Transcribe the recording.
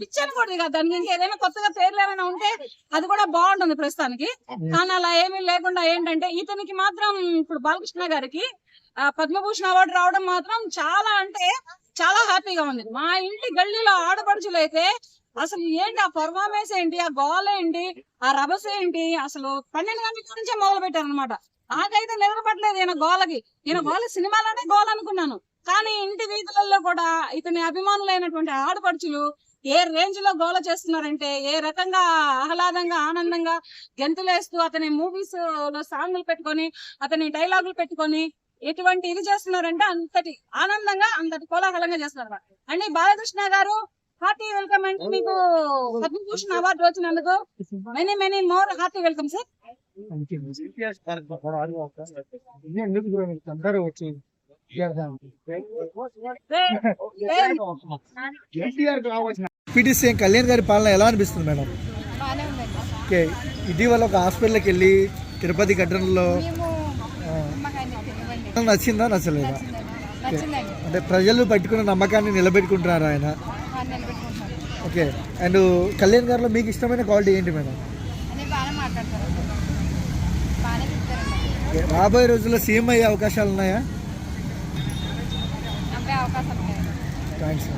పిచ్చి అనకూడదు కదా దానికి ఇంకా ఏదైనా కొత్తగా పేర్లు ఏమైనా ఉంటే అది కూడా బాగుంటుంది ప్రస్తుతానికి. కానీ అలా ఏమీ లేకుండా ఏంటంటే ఇతనికి మాత్రం ఇప్పుడు బాలకృష్ణ గారికి పద్మభూషణ్ అవార్డు రావడం మాత్రం చాలా అంటే చాలా హ్యాపీగా ఉంది. మా ఇంటి గల్లీలో ఆడపడుచులు అయితే అసలు ఏంటి ఆ పర్ఫార్మెన్స్ ఏంటి ఆ గోల్ ఏంటి ఆ రభస ఏంటి అసలు పన్నెండు గంటల నుంచే మొదలు పెట్టారు అనమాట నాకైతే నిద్రపట్టలేదు ఈయన గోలకి ఈయన గోల సినిమాలోనే గోల్ అనుకున్నాను. కానీ ఇంటి వీధులలో కూడా ఇతని అభిమానులైనటువంటి ఆడపడుచులు ఏ రేంజ్లో గోల చేస్తున్నారంటే ఏ రకంగా ఆహ్లాదంగా ఆనందంగా గెంతులేస్తూ అతని మూవీస్లో సాంగ్లు పెట్టుకొని అతని డైలాగులు పెట్టుకొని ఎటువంటి ఇది చేస్తున్నారంటే అంతటి ఆనందంగా అంతటి కోలాహలంగా చేస్తున్నారు అండి బాలకృష్ణ గారు హార్టీ వెల్కమ్ అండి. మీకు పద్మభూషణ్ అవార్డు వచ్చినందుకు many many more hearty welcome sir అందరూ వచ్చి ఎన్టీఆర్ కావాల్సిన పిటి సీఎం కళ్యాణ్ గారి పాలన ఎలా అనిపిస్తుంది మేడం? ఓకే ఇటీవల ఒక హాస్పిటల్కి వెళ్ళి తిరుపతి ఘటనలో నచ్చిందా నచ్చలేదా? అంటే ప్రజలు పట్టుకున్న నమ్మకాన్ని నిలబెట్టుకుంటున్నారు ఆయన? ఓకే అండ్ కళ్యాణ్ గారిలో మీకు ఇష్టమైన క్వాలిటీ ఏంటి మేడం? రాబోయే రోజుల్లో సీఎం అయ్యే అవకాశాలు ఉన్నాయా? థ్యాంక్స్